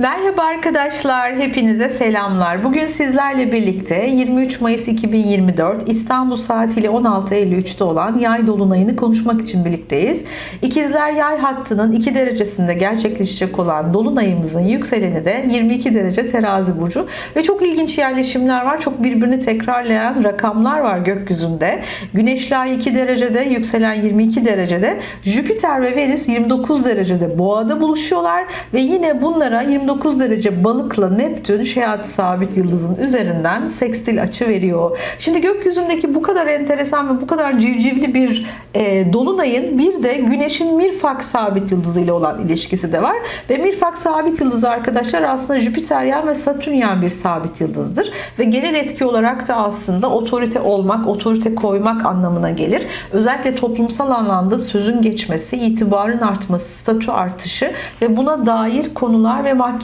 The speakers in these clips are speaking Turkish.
Merhaba arkadaşlar, hepinize selamlar. Bugün sizlerle birlikte 23 Mayıs 2024 İstanbul saatiyle 16.53'te olan yay dolunayını konuşmak için birlikteyiz. İkizler yay hattının 2 derecesinde gerçekleşecek olan dolunayımızın yükseleni de 22 derece terazi burcu ve çok ilginç yerleşimler var. Çok birbirini tekrarlayan rakamlar var gökyüzünde. Güneşli ay 2 derecede, yükselen 22 derecede, Jüpiter ve Venüs 29 derecede boğada buluşuyorlar ve yine bunlara 29 derece balıkla Neptün Şehat sabit yıldızın üzerinden sekstil açı veriyor. Şimdi gökyüzündeki bu kadar enteresan ve bu kadar civcivli bir e, dolunayın bir de Güneş'in Mirfak sabit yıldızı ile olan ilişkisi de var. Ve Mirfak sabit yıldızı arkadaşlar aslında Jüpiteryen ve Satürnyen bir sabit yıldızdır. Ve genel etki olarak da aslında otorite olmak, otorite koymak anlamına gelir. Özellikle toplumsal anlamda sözün geçmesi, itibarın artması, statü artışı ve buna dair konular ve mahkemeler,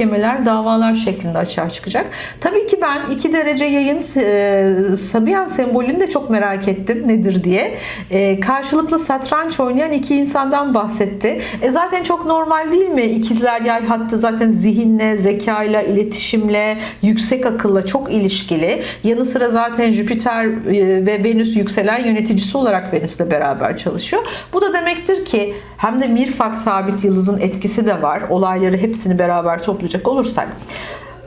davalar şeklinde açığa çıkacak. Tabii ki ben 2 derece yayın e, Sabiyan sembolünü de çok merak ettim nedir diye. E, karşılıklı satranç oynayan iki insandan bahsetti. E, zaten çok normal değil mi? İkizler yay hattı zaten zihinle, zekayla, iletişimle, yüksek akılla çok ilişkili. Yanı sıra zaten Jüpiter e, ve Venüs yükselen yöneticisi olarak Venüs'le beraber çalışıyor. Bu da demektir ki hem de Mirfak sabit yıldızın etkisi de var. Olayları hepsini beraber toplayacak olursak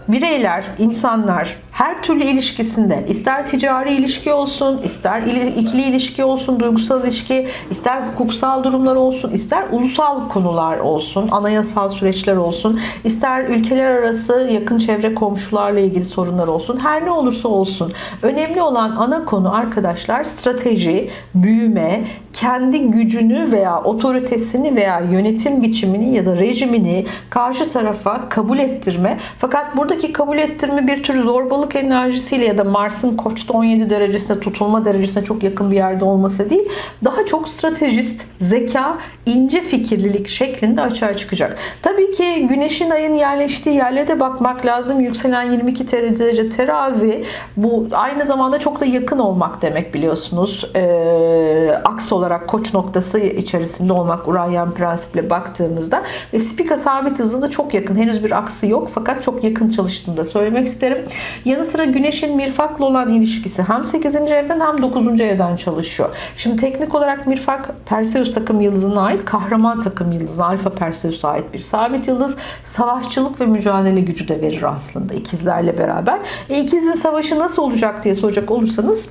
bireyler, insanlar her türlü ilişkisinde ister ticari ilişki olsun, ister ikili ilişki olsun, duygusal ilişki, ister hukuksal durumlar olsun, ister ulusal konular olsun, anayasal süreçler olsun, ister ülkeler arası yakın çevre komşularla ilgili sorunlar olsun, her ne olursa olsun önemli olan ana konu arkadaşlar strateji, büyüme, kendi gücünü veya otoritesini veya yönetim biçimini ya da rejimini karşı tarafa kabul ettirme. Fakat buradaki kabul ettirme bir tür zorbalık enerjisiyle ya da Mars'ın Koç'ta 17 derecesinde tutulma derecesine çok yakın bir yerde olması değil, daha çok stratejist, zeka, ince fikirlilik şeklinde açığa çıkacak. Tabii ki Güneş'in ayın yerleştiği yerlere de bakmak lazım. Yükselen 22 derece terazi bu aynı zamanda çok da yakın olmak demek biliyorsunuz. Ee, aks olarak koç noktası içerisinde olmak Uraryen prensiple baktığımızda ve Spika sabit hızında çok yakın. Henüz bir aksı yok fakat çok yakın çalıştığını da söylemek isterim. Yanı sıra Güneş'in Mirfak'la olan ilişkisi hem 8. evden hem 9. evden çalışıyor. Şimdi teknik olarak Mirfak Perseus takım yıldızına ait kahraman takım yıldızına Alfa Perseus'a ait bir sabit yıldız. Savaşçılık ve mücadele gücü de verir aslında ikizlerle beraber. E, ikizin savaşı nasıl olacak diye soracak olursanız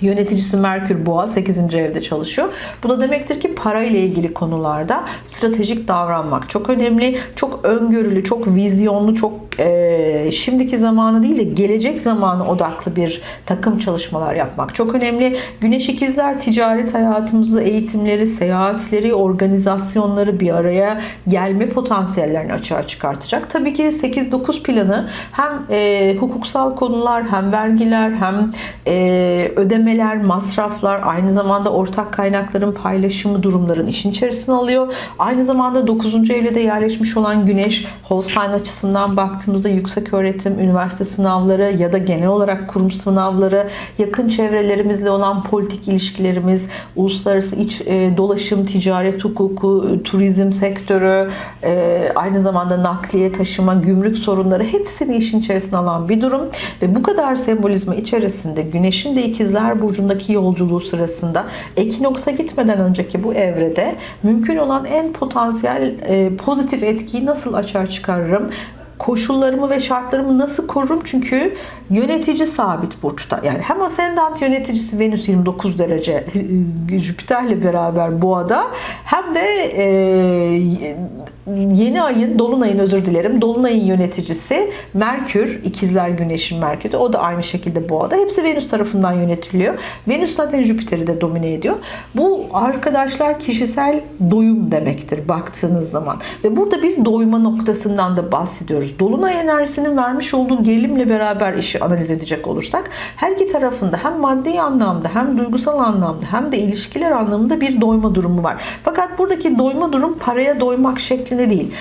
Yöneticisi Merkür Boğa 8. evde çalışıyor. Bu da demektir ki para ile ilgili konularda stratejik davranmak çok önemli. Çok öngörülü, çok vizyonlu, çok e, şimdiki zamanı değil de gelecek zamanı odaklı bir takım çalışmalar yapmak çok önemli. Güneş ikizler ticaret hayatımızı, eğitimleri, seyahatleri, organizasyonları bir araya gelme potansiyellerini açığa çıkartacak. Tabii ki 8-9 planı hem e, hukuksal konular hem vergiler hem e, ödemeler, masraflar aynı zamanda ortak kaynakların paylaşımı durumların işin içerisine alıyor. Aynı zamanda 9. evde yerleşmiş olan Güneş Holstein açısından baktığımızda yüksek öğretim, üniversite sınavları ya da genel olarak kurum sınavları, yakın çevrelerimizle olan politik ilişkilerimiz, uluslararası iç e, dolaşım, ticaret hukuku, turizm sektörü, e, aynı zamanda nakliye, taşıma, gümrük sorunları hepsini işin içerisine alan bir durum ve bu kadar sembolizma içerisinde Güneş'in de ikizler burcundaki yolculuğu sırasında ekinoksa gitmeden önceki bu evrede mümkün olan en potansiyel e, pozitif etkiyi nasıl açığa çıkarırım? koşullarımı ve şartlarımı nasıl korurum? Çünkü yönetici sabit burçta. Yani hem ascendant yöneticisi Venüs 29 derece Jüpiter'le beraber boğada hem de e, yeni ayın, dolunayın özür dilerim, dolunayın yöneticisi Merkür, ikizler güneşin Merkür'de. O da aynı şekilde boğada. Hepsi Venüs tarafından yönetiliyor. Venüs zaten Jüpiter'i de domine ediyor. Bu arkadaşlar kişisel doyum demektir baktığınız zaman. Ve burada bir doyma noktasından da bahsediyoruz. Dolunay enerjisinin vermiş olduğu gerilimle beraber işi analiz edecek olursak her iki tarafında hem maddi anlamda hem duygusal anlamda hem de ilişkiler anlamında bir doyma durumu var. Fakat buradaki doyma durum paraya doymak şeklinde değil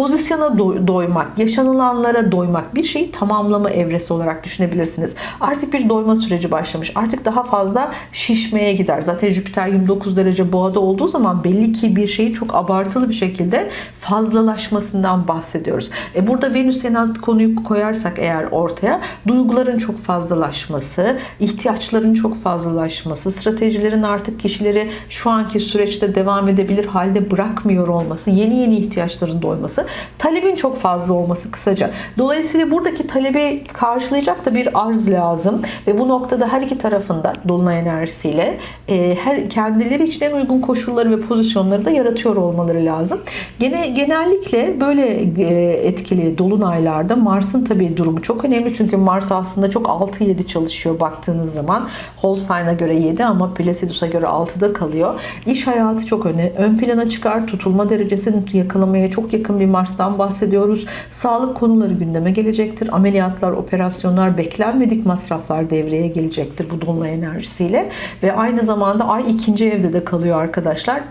pozisyona do- doymak, yaşanılanlara doymak, bir şeyi tamamlama evresi olarak düşünebilirsiniz. Artık bir doyma süreci başlamış. Artık daha fazla şişmeye gider. Zaten Jüpiter 29 derece boğada olduğu zaman belli ki bir şeyi çok abartılı bir şekilde fazlalaşmasından bahsediyoruz. E burada Venüs yanat konuyu koyarsak eğer ortaya duyguların çok fazlalaşması, ihtiyaçların çok fazlalaşması, stratejilerin artık kişileri şu anki süreçte devam edebilir halde bırakmıyor olması, yeni yeni ihtiyaçların doyması, talebin çok fazla olması kısaca. Dolayısıyla buradaki talebi karşılayacak da bir arz lazım ve bu noktada her iki tarafında dolunay enerjisiyle e, her kendileri için en uygun koşulları ve pozisyonları da yaratıyor olmaları lazım. Gene genellikle böyle e, etkili dolunaylarda Mars'ın tabii durumu çok önemli çünkü Mars aslında çok 6-7 çalışıyor baktığınız zaman. Holstein'a göre 7 ama Placidus'a göre 6'da kalıyor. İş hayatı çok öne, ön plana çıkar. Tutulma derecesini yakalamaya çok yakın bir Mars'tan bahsediyoruz. Sağlık konuları gündeme gelecektir. Ameliyatlar, operasyonlar, beklenmedik masraflar devreye gelecektir bu dolunay enerjisiyle. Ve aynı zamanda ay ikinci evde de kalıyor arkadaşlar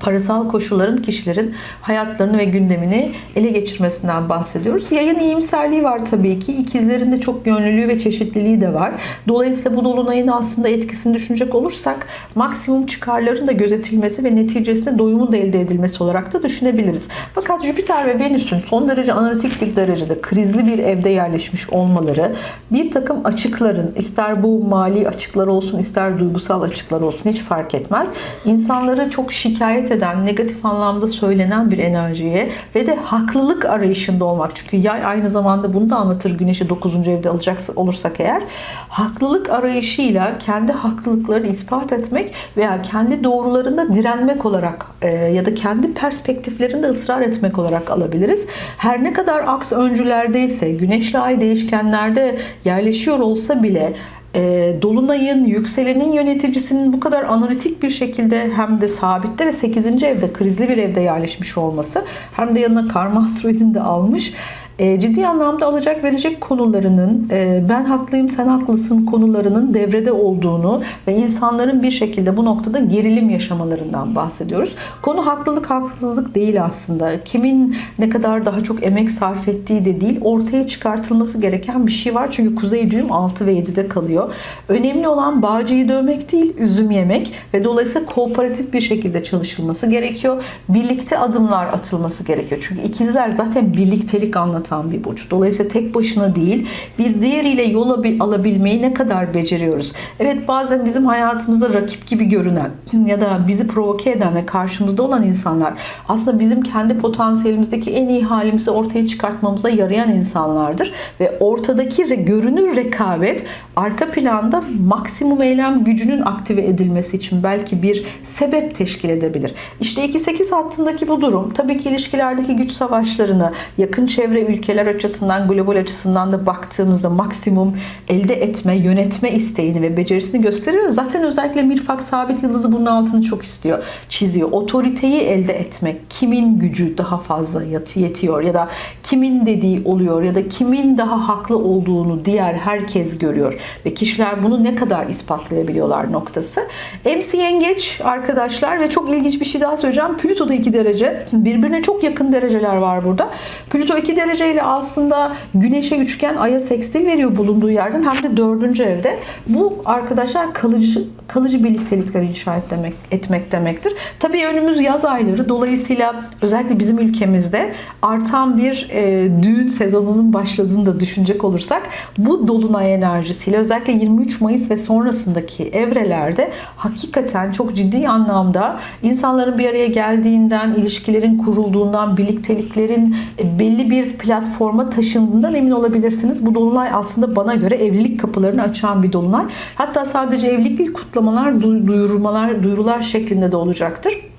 parasal koşulların kişilerin hayatlarını ve gündemini ele geçirmesinden bahsediyoruz. Yayın iyimserliği var tabii ki. İkizlerin de çok yönlülüğü ve çeşitliliği de var. Dolayısıyla bu dolunayın aslında etkisini düşünecek olursak maksimum çıkarların da gözetilmesi ve neticesinde doyumun da elde edilmesi olarak da düşünebiliriz. Fakat Jüpiter ve Venüs'ün son derece analitik bir derecede krizli bir evde yerleşmiş olmaları bir takım açıkların ister bu mali açıklar olsun ister duygusal açıklar olsun hiç fark etmez. İnsanları çok şikayet eden, negatif anlamda söylenen bir enerjiye ve de haklılık arayışında olmak. Çünkü yay aynı zamanda bunu da anlatır güneşi 9. evde alacaksa olursak eğer. Haklılık arayışıyla kendi haklılıklarını ispat etmek veya kendi doğrularında direnmek olarak e, ya da kendi perspektiflerinde ısrar etmek olarak alabiliriz. Her ne kadar aks öncülerdeyse, güneşli ay değişkenlerde yerleşiyor olsa bile e, Dolunay'ın, yükselenin yöneticisinin bu kadar analitik bir şekilde hem de sabitte ve 8. evde krizli bir evde yerleşmiş olması hem de yanına karma asteroidini de almış e, ciddi anlamda alacak verecek konularının e, ben haklıyım sen haklısın konularının devrede olduğunu ve insanların bir şekilde bu noktada gerilim yaşamalarından bahsediyoruz. Konu haklılık haksızlık değil aslında. Kimin ne kadar daha çok emek sarf ettiği de değil. Ortaya çıkartılması gereken bir şey var. Çünkü kuzey düğüm 6 ve 7'de kalıyor. Önemli olan bağcıyı dövmek değil, üzüm yemek ve dolayısıyla kooperatif bir şekilde çalışılması gerekiyor. Birlikte adımlar atılması gerekiyor. Çünkü ikizler zaten birliktelik anlatan bir burç. Dolayısıyla tek başına değil, bir diğeriyle yol alabilmeyi ne kadar beceriyoruz? Evet bazen bizim hayatımızda rakip gibi görünen ya da bizi provoke eden ve karşımızda olan insanlar aslında bizim kendi potansiyelimizdeki en iyi halimizi ortaya çıkartmamıza yarayan insanlardır. Ve ortadaki görünür rekabet arka planda maksimum eylem gücünün aktive edilmesi için belki bir sebep teşkil edebilir. İşte 2-8 hattındaki bu durum tabii ki ilişkilerdeki güç savaşlarını yakın çevre ülkeler açısından, global açısından da baktığımızda maksimum elde etme, yönetme isteğini ve becerisini gösteriyor. Zaten özellikle Mirfak Sabit Yıldızı bunun altını çok istiyor, çiziyor. Otoriteyi elde etmek, kimin gücü daha fazla yetiyor ya da kimin dediği oluyor ya da kimin daha haklı olduğunu diğer herkes görüyor ve kişiler bunu ne kadar ispatlayabiliyorlar noktası. MC Yengeç arkadaşlar ve çok ilginç bir şey daha söyleyeceğim. Plüto'da 2 derece. Birbirine çok yakın dereceler var burada. Plüto 2 dereceyle aslında Güneş'e üçgen, Ay'a sekstil veriyor bulunduğu yerden hem de 4. evde. Bu arkadaşlar kalıcı kalıcı birliktelikler inşa et demek, etmek demektir. Tabii önümüz yaz ayları. Dolayısıyla özellikle bizim ülkemizde artan bir e, düğün sezonunun başladığını da düşünecek olursak bu dolunay enerjisiyle özellikle 23 Mayıs ve sonrasındaki evrelerde hakikaten çok ciddi anlamda insanların bir araya geldiğinden, ilişkilerin kurulduğundan, birlikteliklerin belli bir platforma taşındığından emin olabilirsiniz. Bu dolunay aslında bana göre evlilik kapılarını açan bir dolunay. Hatta sadece evlilik değil kutlamalar, duyurmalar, duyurular şeklinde de olacaktır.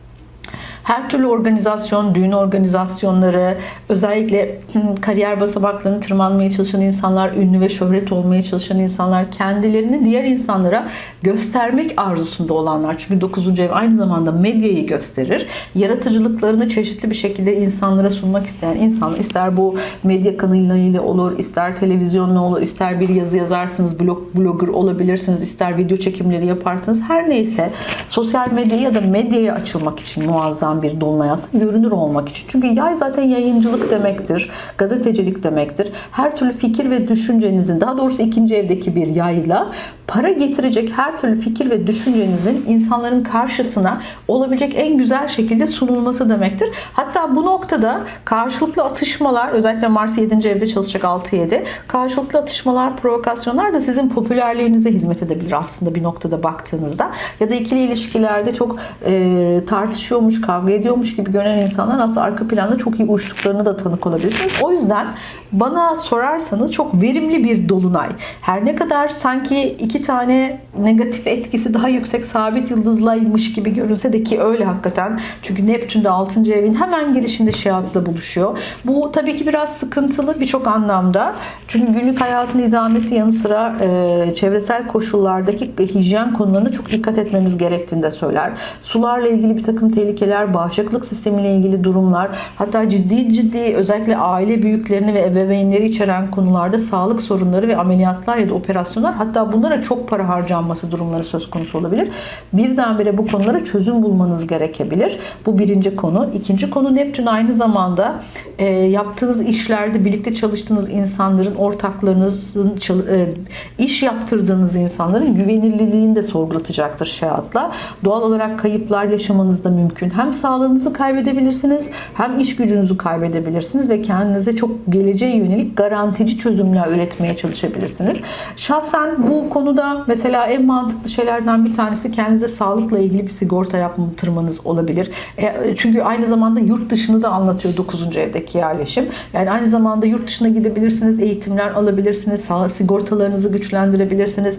Her türlü organizasyon, düğün organizasyonları, özellikle kariyer basamaklarını tırmanmaya çalışan insanlar, ünlü ve şöhret olmaya çalışan insanlar, kendilerini diğer insanlara göstermek arzusunda olanlar. Çünkü 9. ev aynı zamanda medyayı gösterir. Yaratıcılıklarını çeşitli bir şekilde insanlara sunmak isteyen insanlar, ister bu medya kanalıyla olur, ister televizyonla olur, ister bir yazı yazarsınız, blog, blogger olabilirsiniz, ister video çekimleri yaparsınız. Her neyse sosyal medya ya da medyaya açılmak için muazzam anlatan bir dolunay aslında görünür olmak için. Çünkü yay zaten yayıncılık demektir, gazetecilik demektir. Her türlü fikir ve düşüncenizin daha doğrusu ikinci evdeki bir yayla para getirecek her türlü fikir ve düşüncenizin insanların karşısına olabilecek en güzel şekilde sunulması demektir. Hatta bu noktada karşılıklı atışmalar özellikle Mars 7. evde çalışacak 6-7 karşılıklı atışmalar, provokasyonlar da sizin popülerliğinize hizmet edebilir aslında bir noktada baktığınızda. Ya da ikili ilişkilerde çok e, tartışıyormuş, kavga ediyormuş gibi görünen insanlar aslında arka planda çok iyi uyuştuklarını da tanık olabilirsiniz. O yüzden bana sorarsanız çok verimli bir dolunay. Her ne kadar sanki iki tane negatif etkisi daha yüksek sabit yıldızlaymış gibi görünse de ki öyle hakikaten. Çünkü Neptün de 6. evin hemen girişinde Şihat'la buluşuyor. Bu tabii ki biraz sıkıntılı birçok anlamda. Çünkü günlük hayatın idamesi yanı sıra e, çevresel koşullardaki hijyen konularına çok dikkat etmemiz gerektiğini de söyler. Sularla ilgili bir takım tehlikeler, bağışıklık sistemiyle ilgili durumlar, hatta ciddi ciddi özellikle aile büyüklerini ve ebeveynleri içeren konularda sağlık sorunları ve ameliyatlar ya da operasyonlar hatta bunlara çok para harcanması durumları söz konusu olabilir. Birdenbire bu konulara çözüm bulmanız gerekebilir. Bu birinci konu. İkinci konu Neptün aynı zamanda e, yaptığınız işlerde birlikte çalıştığınız insanların, ortaklarınızın e, iş yaptırdığınız insanların güvenilirliğini de sorgulatacaktır şehatla. Doğal olarak kayıplar yaşamanız da mümkün. Hem sağlığınızı kaybedebilirsiniz hem iş gücünüzü kaybedebilirsiniz ve kendinize çok geleceğe yönelik garantici çözümler üretmeye çalışabilirsiniz. Şahsen bu konuda mesela en mantıklı şeylerden bir tanesi kendinize sağlıkla ilgili bir sigorta yaptırmanız olabilir. E, çünkü aynı zamanda yurt dışını da anlatıyor 9. evdeki yerleşim. Yani aynı zamanda yurt dışına gidebilirsiniz, eğitimler alabilirsiniz, sigortalarınızı güçlendirebilirsiniz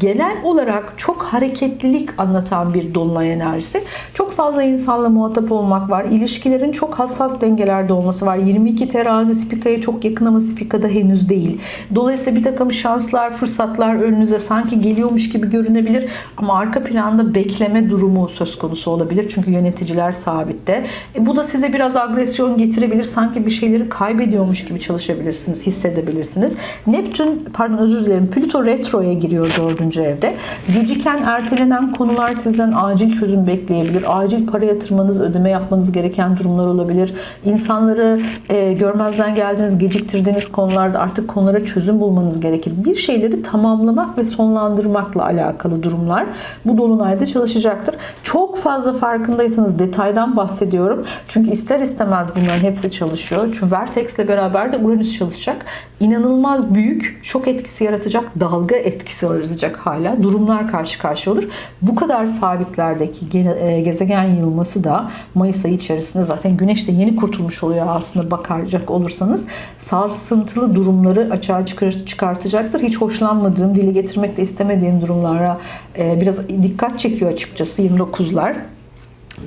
genel olarak çok hareketlilik anlatan bir dolunay enerjisi. Çok fazla insanla muhatap olmak var. İlişkilerin çok hassas dengelerde olması var. 22 terazi spikaya çok yakın ama spikada henüz değil. Dolayısıyla bir takım şanslar, fırsatlar önünüze sanki geliyormuş gibi görünebilir ama arka planda bekleme durumu söz konusu olabilir. Çünkü yöneticiler sabitte. E bu da size biraz agresyon getirebilir. Sanki bir şeyleri kaybediyormuş gibi çalışabilirsiniz, hissedebilirsiniz. Neptün, pardon özür dilerim, Plüto retroya giriyor dördüncü evde. Geciken, ertelenen konular sizden acil çözüm bekleyebilir. Acil para yatırmanız, ödeme yapmanız gereken durumlar olabilir. İnsanları e, görmezden geldiğiniz, geciktirdiğiniz konularda artık konulara çözüm bulmanız gerekir. Bir şeyleri tamamlamak ve sonlandırmakla alakalı durumlar bu dolunayda çalışacaktır. Çok fazla farkındaysanız detaydan bahsediyorum. Çünkü ister istemez bunların hepsi çalışıyor. Çünkü Vertex ile beraber de Uranüs çalışacak. İnanılmaz büyük şok etkisi yaratacak, dalga etkisi yaratacak hala durumlar karşı karşıya olur. Bu kadar sabitlerdeki e, gezegen yılması da Mayıs ayı içerisinde zaten Güneş de yeni kurtulmuş oluyor aslında bakacak olursanız sarsıntılı durumları açığa çıkartacaktır. Hiç hoşlanmadığım, dile getirmek de istemediğim durumlara e, biraz dikkat çekiyor açıkçası 29'lar.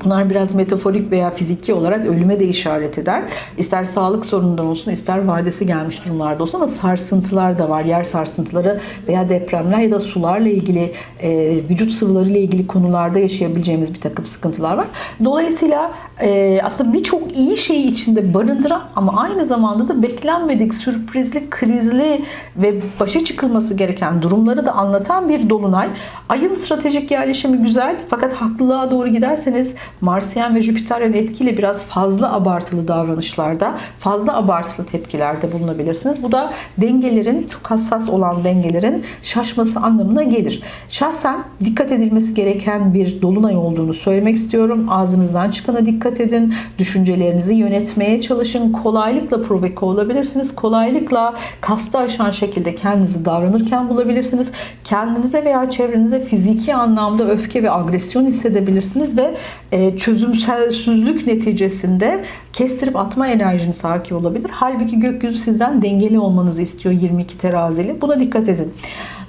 Bunlar biraz metaforik veya fiziki olarak ölüme de işaret eder. İster sağlık sorunundan olsun, ister vadesi gelmiş durumlarda olsun ama sarsıntılar da var. Yer sarsıntıları veya depremler ya da sularla ilgili, e, vücut sıvılarıyla ilgili konularda yaşayabileceğimiz bir takım sıkıntılar var. Dolayısıyla e, aslında birçok iyi şeyi içinde barındıran ama aynı zamanda da beklenmedik, sürprizli, krizli ve başa çıkılması gereken durumları da anlatan bir dolunay. Ayın stratejik yerleşimi güzel fakat haklılığa doğru giderseniz Marsyen ve Jüpiter'in etkiyle biraz fazla abartılı davranışlarda, fazla abartılı tepkilerde bulunabilirsiniz. Bu da dengelerin, çok hassas olan dengelerin şaşması anlamına gelir. Şahsen dikkat edilmesi gereken bir dolunay olduğunu söylemek istiyorum. Ağzınızdan çıkana dikkat edin. Düşüncelerinizi yönetmeye çalışın. Kolaylıkla provoke olabilirsiniz. Kolaylıkla kastı aşan şekilde kendinizi davranırken bulabilirsiniz. Kendinize veya çevrenize fiziki anlamda öfke ve agresyon hissedebilirsiniz ve çözümselsizlik neticesinde kestirip atma enerjiniz hakim olabilir. Halbuki gökyüzü sizden dengeli olmanızı istiyor 22 terazili. Buna dikkat edin.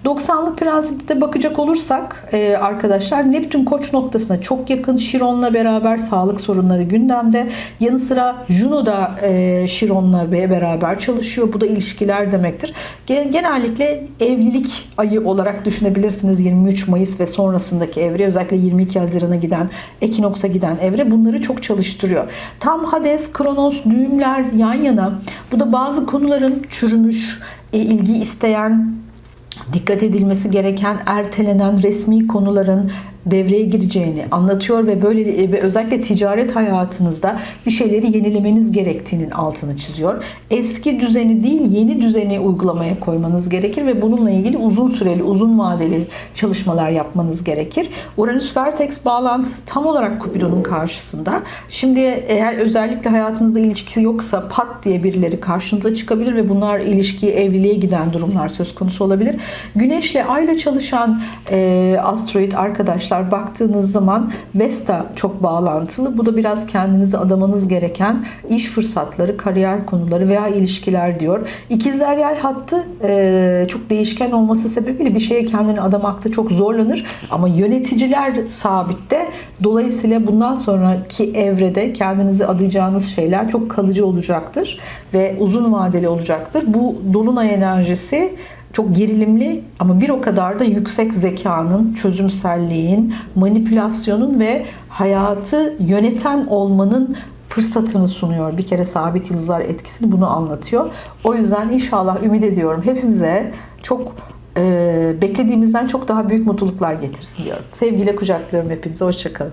90'lık prensipte bakacak olursak e, arkadaşlar Neptün koç noktasına çok yakın. Şiron'la beraber sağlık sorunları gündemde. Yanı sıra Juno da e, Şiron'la beraber çalışıyor. Bu da ilişkiler demektir. Genellikle evlilik ayı olarak düşünebilirsiniz 23 Mayıs ve sonrasındaki evre. Özellikle 22 Haziran'a giden, Ekinoks'a giden evre bunları çok çalıştırıyor. Tam Hades, Kronos, düğümler yan yana. Bu da bazı konuların çürümüş, e, ilgi isteyen, dikkat edilmesi gereken ertelenen resmi konuların devreye gireceğini anlatıyor ve böyle ve özellikle ticaret hayatınızda bir şeyleri yenilemeniz gerektiğinin altını çiziyor. Eski düzeni değil yeni düzeni uygulamaya koymanız gerekir ve bununla ilgili uzun süreli, uzun vadeli çalışmalar yapmanız gerekir. Uranüs Vertex bağlantısı tam olarak Kupidon'un karşısında. Şimdi eğer özellikle hayatınızda ilişkisi yoksa pat diye birileri karşınıza çıkabilir ve bunlar ilişkiye, evliliğe giden durumlar söz konusu olabilir. Güneşle Ay'la çalışan e, asteroid arkadaşlar baktığınız zaman Vesta çok bağlantılı. Bu da biraz kendinizi adamanız gereken iş fırsatları, kariyer konuları veya ilişkiler diyor. İkizler Yay hattı e, çok değişken olması sebebiyle bir şeye kendini adamakta çok zorlanır ama yöneticiler sabitte. Dolayısıyla bundan sonraki evrede kendinizi adayacağınız şeyler çok kalıcı olacaktır ve uzun vadeli olacaktır. Bu dolunay enerjisi çok gerilimli ama bir o kadar da yüksek zekanın, çözümselliğin, manipülasyonun ve hayatı yöneten olmanın fırsatını sunuyor. Bir kere sabit yıldızlar etkisini bunu anlatıyor. O yüzden inşallah ümit ediyorum hepimize çok e, beklediğimizden çok daha büyük mutluluklar getirsin diyorum. Sevgiyle kucaklıyorum hepinize. Hoşçakalın.